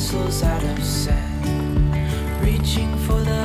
vessels out of sand, reaching for the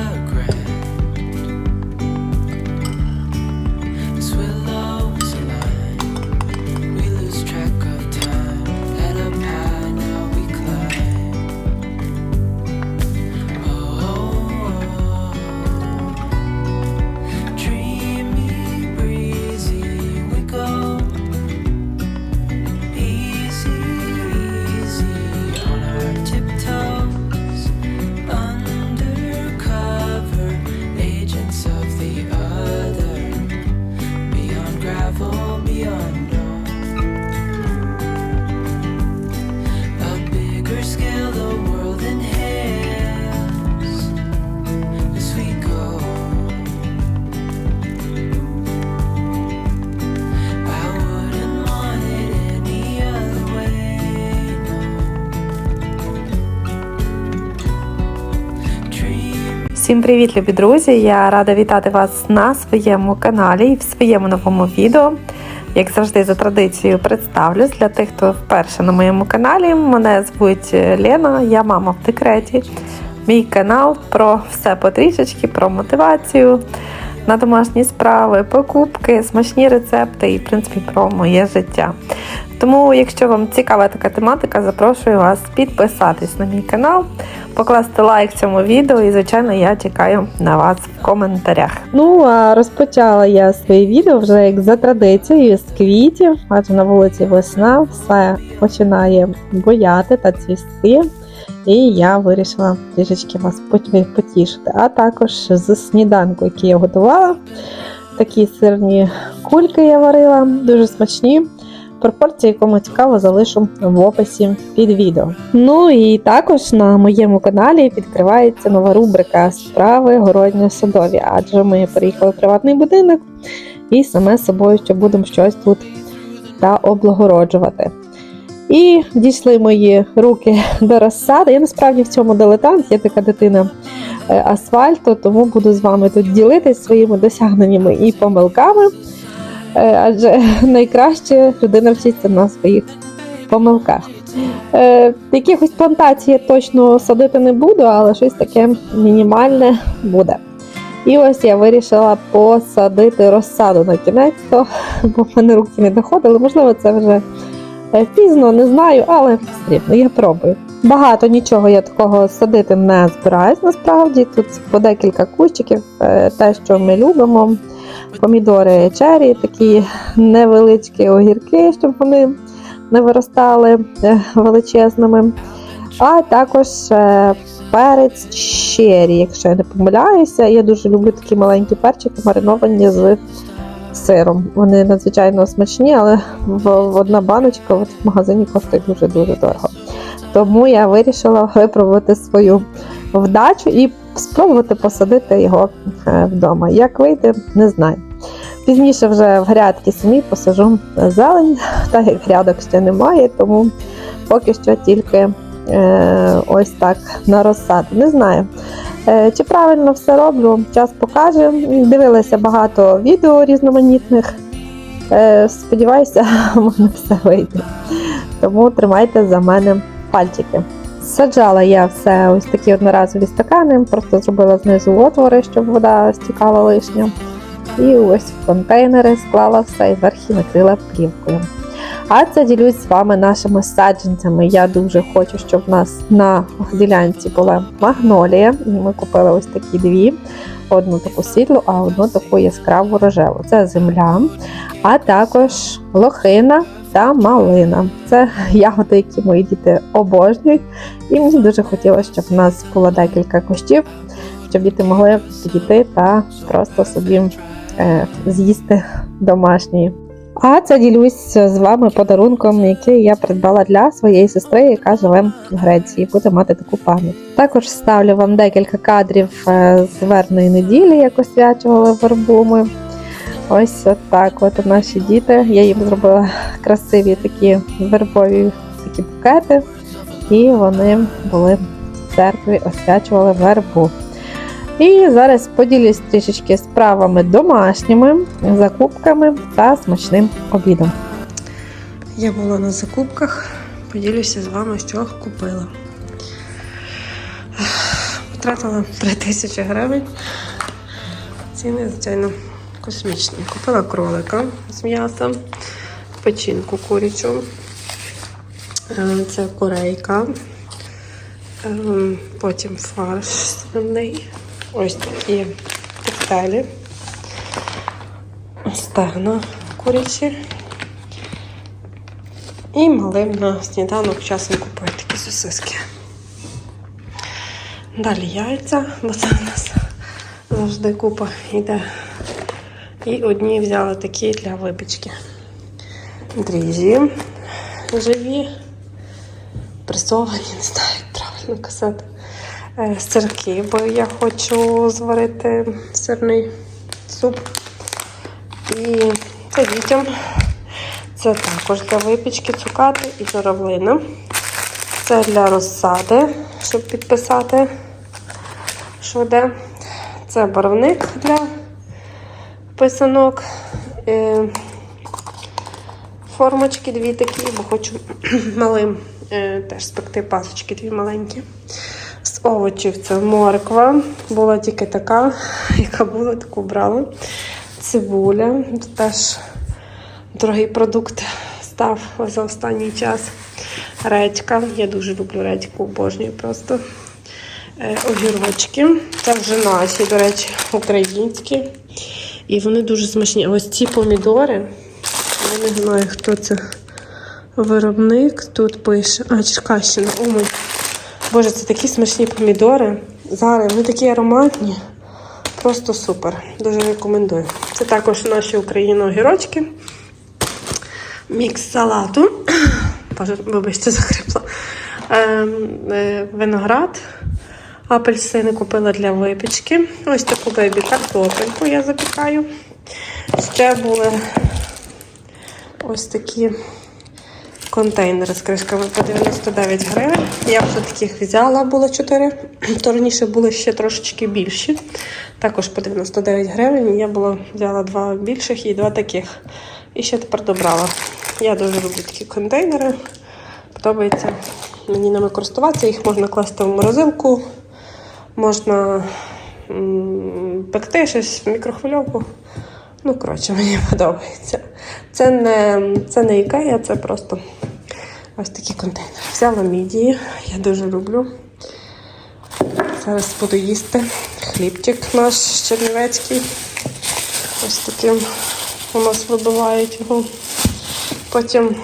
Всім привіт, любі друзі! Я рада вітати вас на своєму каналі і в своєму новому відео. Як завжди, за традицією представлюсь для тих, хто вперше на моєму каналі. Мене звуть Лена, я мама в декреті. Мій канал про все потрішечки, про мотивацію на домашні справи, покупки, смачні рецепти і, в принципі, про моє життя. Тому, якщо вам цікава така тематика, запрошую вас підписатись на мій канал, покласти лайк цьому відео і, звичайно, я чекаю на вас в коментарях. Ну, а розпочала я своє відео вже як за традицією з квітів, адже на вулиці весна все починає бояти та цвісти. І я вирішила трішечки вас потішити. А також з сніданку, який я готувала. Такі сирні кульки я варила, дуже смачні. Пропорції, кому цікаво, залишу в описі під відео. Ну і також на моєму каналі відкривається нова рубрика Справи городньо-садові, адже ми переїхали в приватний будинок і саме з собою ще будемо щось тут та облагороджувати. І дійшли мої руки до розсади. Я насправді в цьому дилетант, я така дитина е, асфальту, тому буду з вами тут ділитися своїми досягненнями і помилками. Е, Адже найкраще людина вчиться на своїх помилках. Е, Якихось плантацій я точно садити не буду, але щось таке мінімальне буде. І ось я вирішила посадити розсаду на кінець, то, бо в мене руки не доходили. Можливо, це вже е, пізно, не знаю, але потрібно, я пробую. Багато нічого я такого садити не збираюсь насправді. Тут по декілька кущиків, е, те, що ми любимо. Помідори чері, такі невеличкі огірки, щоб вони не виростали е, величезними. А також е, перець чері, якщо я не помиляюся. Я дуже люблю такі маленькі перчики, мариновані з сиром. Вони надзвичайно смачні, але одна баночка в магазині коштує дуже-дуже дорого. Тому я вирішила випробувати свою вдачу і спробувати посадити його е, вдома. Як вийде, не знаю. Пізніше вже в грядки самі посажу зелень, так як грядок ще немає, тому поки що тільки е, ось так на розсаду. Не знаю. Е, чи правильно все роблю, час покаже. Дивилася багато відео різноманітних. Е, сподіваюся, в мене все вийде. Тому тримайте за мене пальчики. Саджала я все ось такі одноразові стакани, просто зробила знизу отвори, щоб вода стікала лишня. І ось в контейнери склала все і зверху накрила плівкою. А це ділюсь з вами нашими саджанцями. Я дуже хочу, щоб в нас на ділянці була магнолія. І ми купили ось такі дві: одну таку світлу, а одну таку яскраву рожеву. Це земля, а також лохина та малина. Це ягоди, які мої діти обожнюють. І мені дуже хотілося, щоб в нас було декілька кущів, щоб діти могли підійти та просто собі е, з'їсти домашні. А це ділюсь з вами подарунком, який я придбала для своєї сестри, яка живе в Греції. Буде мати таку пам'ять. Також ставлю вам декілька кадрів е, з верної неділі, як освячували вербу ми. Ось от от наші діти. Я їм зробила красиві такі вербові такі букети, і вони були в церкві, освячували вербу. І зараз поділюсь трішечки справами домашніми, закупками та смачним обідом. Я була на закупках, поділюся з вами, що купила. Потратила 3 тисячі гривень. Ціни, звичайно, космічні. Купила кролика з м'яса, печінку курячу. Е, Це корейка. Е, Потім фарш свиний. Ось такі коктейлі. Стегна курячі. І малим на сніданок часом купую такі сосиски. Далі яйця, бо це в нас завжди купа йде. І одні взяла такі для випічки. Дріжджі живі, пресовані, не знаю, як правильно казати. Е, Сирки, бо я хочу зварити сирний суп. І це дітям. Це також для випічки цукати і журавлина. Це для розсади, щоб підписати, що де. Це барвник для писанок. Е, формочки дві такі, бо хочу малим е, теж спекти пасочки дві маленькі. З овочів це морква. Була тільки така, яка була, таку брала. Цибуля. Це теж дорогий продукт став за останній час. Редька. Я дуже люблю редьку, обожнюю просто. Е, огірочки. Це вже наші, до речі, українські. І вони дуже смачні. Ось ці помідори. Я не знаю, хто це виробник. Тут пише. А, Черкащина. О, мой. Боже, це такі смачні помідори. Зараз вони такі ароматні. Просто супер. Дуже рекомендую. Це також наші Україна огірочки. Мікс салату. Боже, вибачте, закрипла. Ем, е, виноград. Апельсини купила для випічки. Ось таку бебі картопельку я запікаю. Ще були ось такі контейнери з кришками по 99 гривень. Я вже таких взяла, було 4. То раніше були ще трошечки більші. Також по 99 гривень. Я була, взяла два більших і два таких. І ще тепер добрала. Я дуже люблю такі контейнери. Подобається мені ними користуватися. Їх можна класти в морозилку, можна пекти щось в мікрохвильовку. Ну, коротше, мені подобається. Це не, це не ікея, це просто ось такі контейнери. Взяла мідії, я дуже люблю. Зараз буду їсти хлібчик наш чернівецький. Ось таким у нас вибивають його. Потім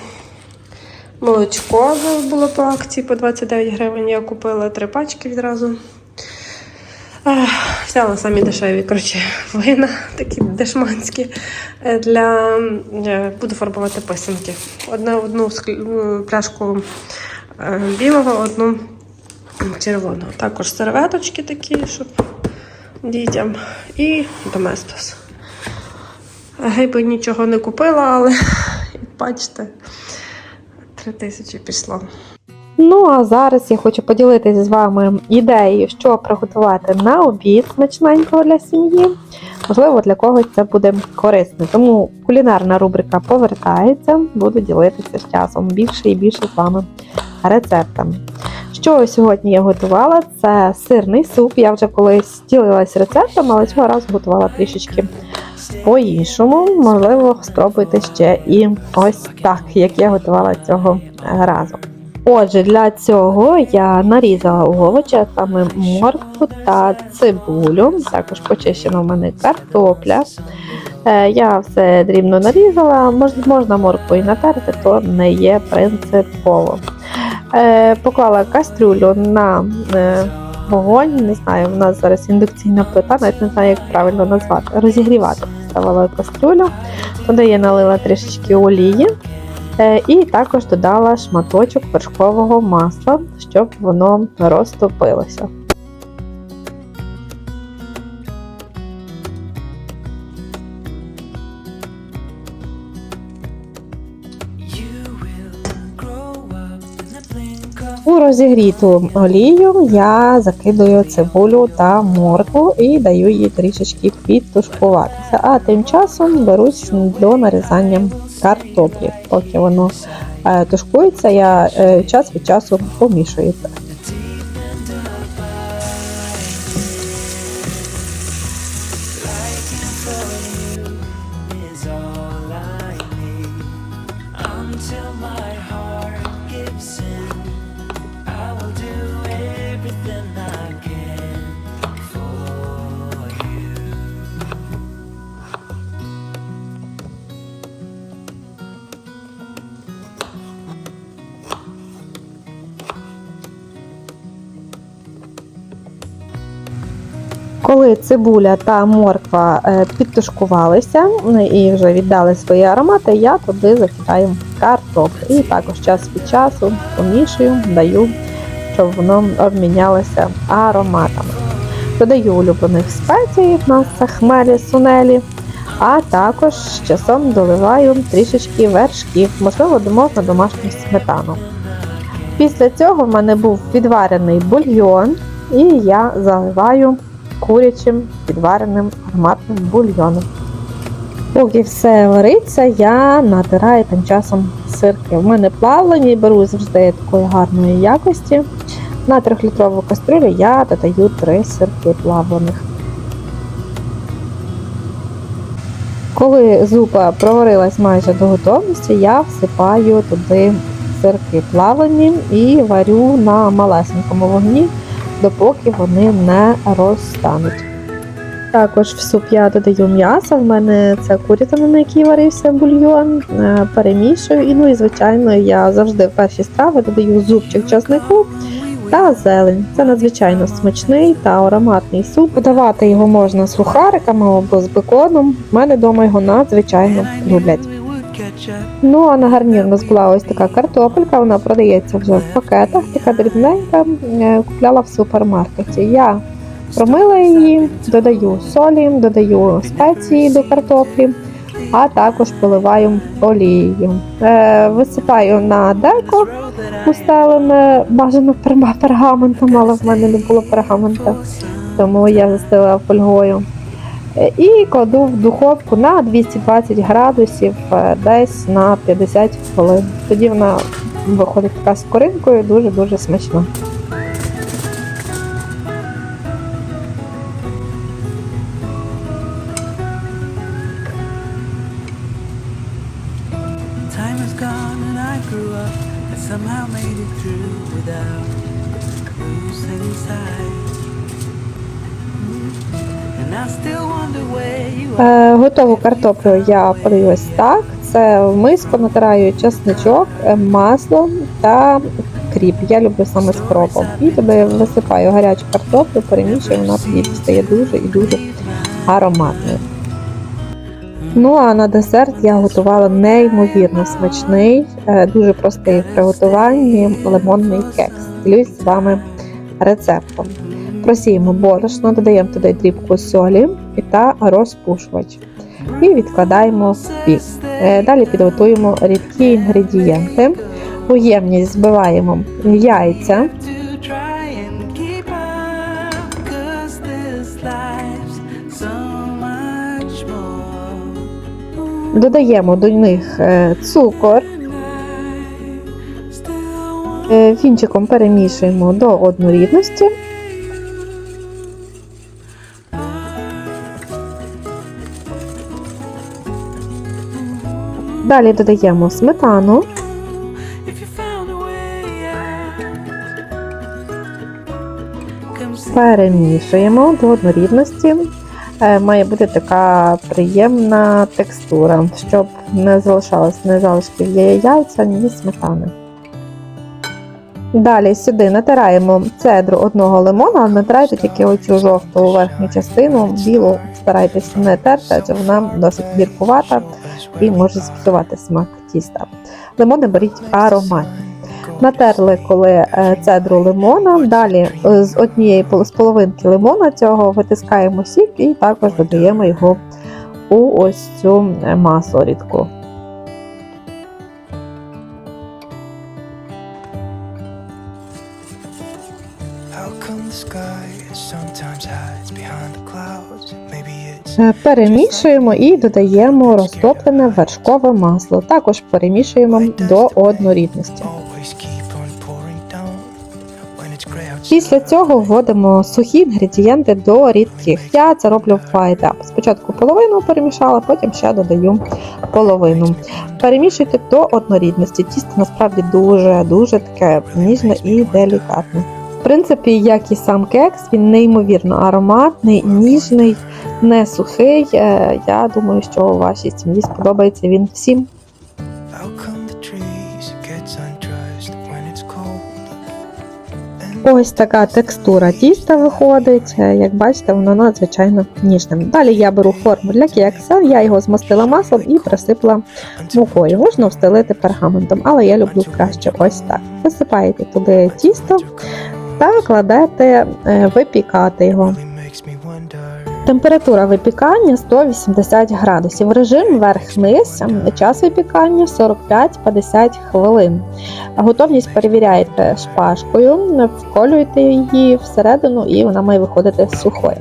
молочко було по акції по 29 гривень. Я купила три пачки відразу. Взяла самі дешеві коротше, вина, такі дешманські. е, Для е, буду фарбувати писанки. Одну, одну пляшку е, білого, одну червоного. Також серветочки такі, щоб дітям. І доместос. Гейби нічого не купила, але бачите, три тисячі пішло. Ну а зараз я хочу поділитися з вами ідеєю, що приготувати на обід смачненького для сім'ї. Можливо, для когось це буде корисно. Тому кулінарна рубрика повертається, буду ділитися з часом більше і більше з вами рецептами. Що сьогодні я готувала? Це сирний суп. Я вже колись ділилась рецептом, але цього разу готувала трішечки по-іншому. Можливо, спробуйте ще і ось так, як я готувала цього разу. Отже, для цього я нарізала овочі, саме моркву та цибулю. Також почищена в мене картопля. Е, Я все дрібно нарізала, можна моркву і натерти, то не є принципово. Е, Поклала кастрюлю на е, вогонь, не знаю, у нас зараз індукційна плита, навіть не знаю, як правильно назвати. Розігрівати ставила кастрюлю, туди я налила трішечки олії. Е, І також додала шматочок вершкового масла, щоб воно розтопилося. У розігріту олію я закидую цибулю та моркву і даю їй трішечки підтушкуватися. А тим часом берусь до нарізання картоплі. Поки воно е, тушкується, я е, час від часу помішую це. Цибуля та морква е, підтушкувалися ну, і вже віддали свої аромати, я туди закидаю картоплю. І також час від часу помішую, даю, щоб воно обмінялося ароматами. Додаю улюблених спецій, в нас це хмелі, сунелі, а також з часом доливаю трішечки вершків, можливо, можна домашню сметану. Після цього в мене був відварений бульйон, і я заливаю курячим підвареним ароматним бульйоном. Поки все вариться, я натираю тим часом сирки. У мене плавлені, беру завжди такої гарної якості. На 3-літрову кастрюлю я додаю 3 сирки плавлених. Коли зупа проварилась майже до готовності, я всипаю туди сирки плавлені і варю на малесенькому вогні, допоки вони не розстануть. Також в суп я додаю м'ясо. В мене це курятина, на якій варився бульйон, е, перемішую. І ну і звичайно, я завжди в перші страви додаю зубчик часнику та зелень. Це надзвичайно смачний та ароматний суп. Подавати його можна з сухариками або з беконом. У мене вдома його надзвичайно люблять. Ну а на гарнір у нас була ось така картопелька, вона продається вже в пакетах, така дрібненька, е, купляла в супермаркеті. Я промила її, додаю солі, додаю спеції до картоплі, а також поливаю олією. Е, висипаю на деко устелене бажано перма- пергаментом, але в мене не було пергамента, тому я застелила фольгою. І кладу в духовку на 220 градусів е, десь на 50 хвилин. Тоді вона виходить така з коринкою, дуже-дуже смачна. Е, готову картоплю я подаю ось так. Це в миску натираю чесничок, е, масло та кріп. Я люблю саме з кропом. І туди висипаю гарячу картоплю, перемішую, вона тоді стає дуже і дуже ароматною. Ну а на десерт я готувала неймовірно смачний, е, дуже простий в приготуванні лимонний кекс. Ділюсь з вами рецептом. Просіємо борошно, додаємо туди дрібку солі та розпушувач. І відкладаємо в бік. Е, Далі підготуємо рідкі інгредієнти. У ємність збиваємо яйця, додаємо до них е, цукор, want е, перемішуємо до однорідності. Далі додаємо сметану, перемішуємо до однорідності. Е, Має бути така приємна текстура, щоб не залишалось ні залишків яйця, ні сметани. Далі сюди натираємо цедру одного лимона, натирайте тільки оцю жовту верхню частину, білу старайтесь не терти, адже вона досить гіркувата і може зіпсувати смак тіста. Лимони беріть ароматні. Натерли коли е, цедру лимона. Далі е, з однієї з половинки лимона цього витискаємо сік і також додаємо його у ось цю е, масу рідку. Перемішуємо і додаємо розтоплене вершкове масло. Також перемішуємо до однорідності. Після цього вводимо сухі інгредієнти до рідких. Я це роблю в етапи. Спочатку половину перемішала, потім ще додаю половину. Перемішуйте до однорідності. Тісто насправді дуже дуже таке ніжне і делікатне. В принципі, як і сам кекс, він неймовірно ароматний, ніжний, не сухий. Е, Я думаю, що у вашій сім'ї сподобається він всім. Ось така текстура тіста виходить. Е, Як бачите, воно надзвичайно ніжним. Далі я беру форму для кекса, я його змастила маслом і присипала мукою. Можна встелити пергаментом, але я люблю краще ось так. Висипаєте туди тісто та кладете е, випікати його. Температура випікання 180 градусів. Режим верх-низ, час випікання 45-50 хвилин. Готовність перевіряєте шпажкою, вколюєте її всередину і вона має виходити сухою.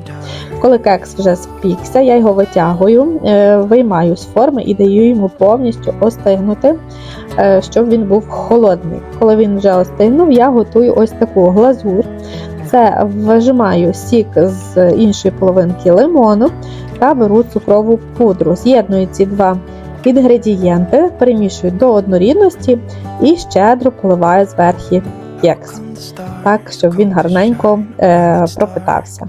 Коли кекс вже спікся, я його витягую, е, виймаю з форми і даю йому повністю остигнути, е, щоб він був холодний. Коли він вже остигнув, я готую ось таку глазур. Це вижимаю сік з іншої половинки лимону та беру цукрову пудру. З'єдную ці два інгредієнти, перемішую до однорідності і щедро поливаю зверху кекс, так щоб він гарненько е, пропитався.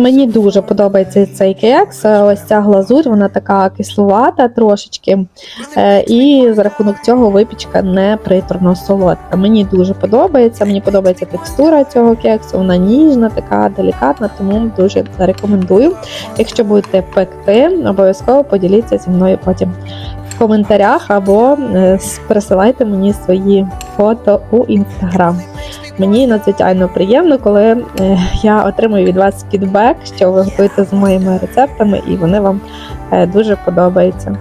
Мені дуже подобається цей кекс. Е, Ось ця глазурь, вона така кислувата трошечки. Е, І за рахунок цього випічка не приторно солодка. Мені дуже подобається. Мені подобається текстура цього кексу. Вона ніжна, така делікатна, тому дуже рекомендую. Якщо будете пекти, обов'язково поділіться зі мною потім коментарях або е, присилайте мені свої фото у інстаграм. Мені надзвичайно приємно, коли е, я отримую від вас фідбек, що ви готуєте з моїми рецептами, і вони вам е, дуже подобаються.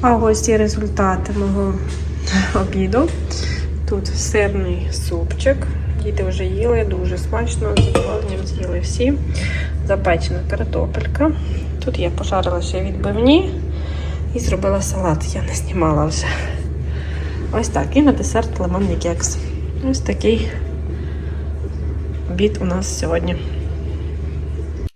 А ось і результати мого обіду. Тут сирний супчик. Діти вже їли, дуже смачно, з задоволенням з'їли всі. Запечена картопелька. Тут я пожарила ще відбивні і зробила салат. Я не знімала вже. Ось так. І на десерт лимонний кекс. Ось такий обід у нас сьогодні.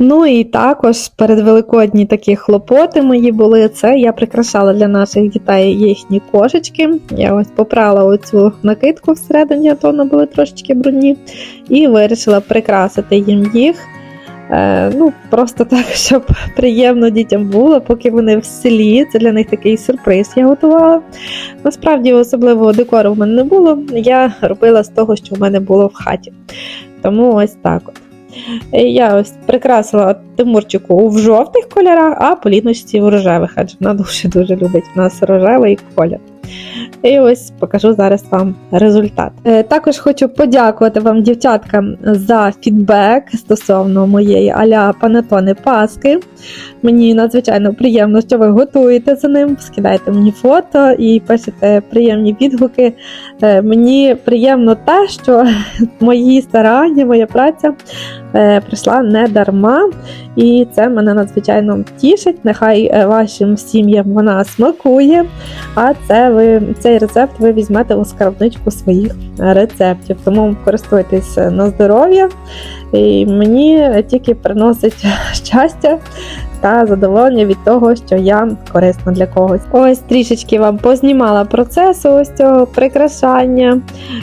Ну і також передвеликодні такі хлопоти мої були. Це я прикрашала для наших дітей їхні кошечки. Я ось попрала оцю накидку всередині, а то вони були трошечки брудні, і вирішила прикрасити їм їх. Е, ну, просто так, щоб приємно дітям було, поки вони в селі. Це для них такий сюрприз я готувала. Насправді, особливого декору в мене не було. Я робила з того, що в мене було в хаті. Тому ось так Я ось прикрасила Тимурчику в жовтих кольорах, а Поліночці в рожевих, адже вона дуже дуже любить у нас рожевий колір. І ось покажу зараз вам результат. Е, Також хочу подякувати вам, дівчаткам, за фідбек стосовно моєї аля панетони паски. Мені надзвичайно приємно, що ви готуєте за ним. Скидайте мені фото і пишете приємні відгуки. Е, Мені приємно те, що мої старання, моя праця е, прийшла не дарма, і це мене надзвичайно тішить. Нехай е, вашим сім'ям вона смакує. А це ви цей рецепт ви візьмете у скарбничку своїх рецептів. Тому користуйтесь на здоров'я. І мені тільки приносить щастя та задоволення від того, що я корисна для когось. Ось трішечки вам познімала процесу ось цього прикрашання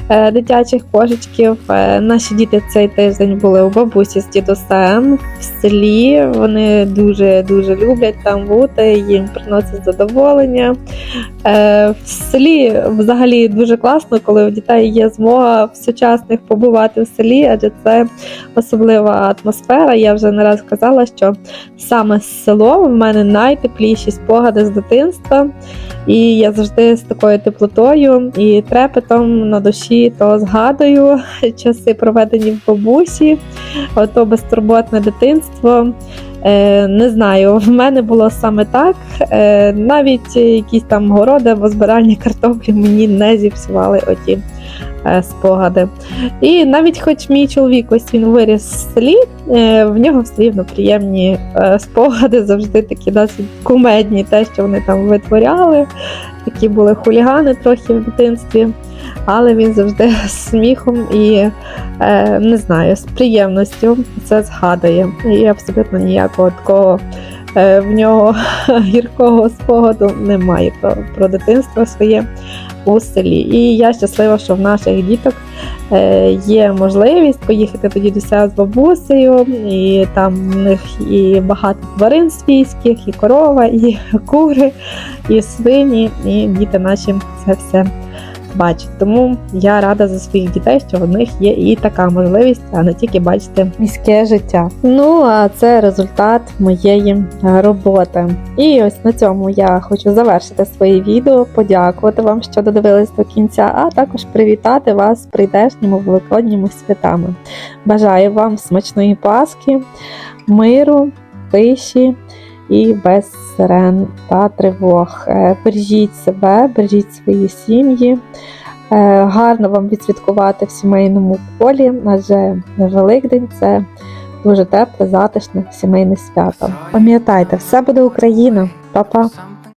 е, дитячих кошечків. Е, наші діти цей тиждень були у бабусі з дідусем в селі. Вони дуже дуже люблять там бути, їм приносить задоволення. Е, в селі взагалі дуже класно, коли у дітей є змога в сучасних побувати в селі, адже це особлива атмосфера. Я вже не раз казала, що саме село в мене найтепліші спогади з дитинства. І я завжди з такою теплотою і трепетом на душі то згадую часи, проведені в бабусі, ото безтурботне дитинство. Е, не знаю, в мене було саме так. Е, навіть якісь там городи або збирання картоплі мені не зіпсували оті спогади. І навіть хоч мій чоловік ось він виріс в селі, е, в нього все рівно приємні е, спогади, завжди такі досить кумедні, те, що вони там витворяли. Такі були хулігани трохи в дитинстві, але він завжди з сміхом і е, не знаю, з приємністю це згадує. І абсолютно ніякого такого е, в нього гіркого спогаду немає про, про дитинство своє у. І я щаслива, що в наших діток е, є можливість поїхати до себе з бабусею, і там в них і багато тварин свійських, і корова, і кури, і свині, і діти наші це все бачать. Тому я рада за своїх дітей, що в них є і така можливість, а не тільки бачити міське життя. Ну а це результат моєї роботи. І ось на цьому я хочу завершити своє відео, подякувати вам, що додивились до кінця, а також привітати вас з прийдешніми великодніми святами. Бажаю вам смачної Пасхи, миру, тиші і без сирен та тривог. Е, Бережіть себе, бережіть свої сім'ї. Е, Гарно вам відсвяткувати в сімейному колі, адже Великдень це дуже тепле, затишне сімейне свято. Пам'ятайте, все буде Україна. Па-па!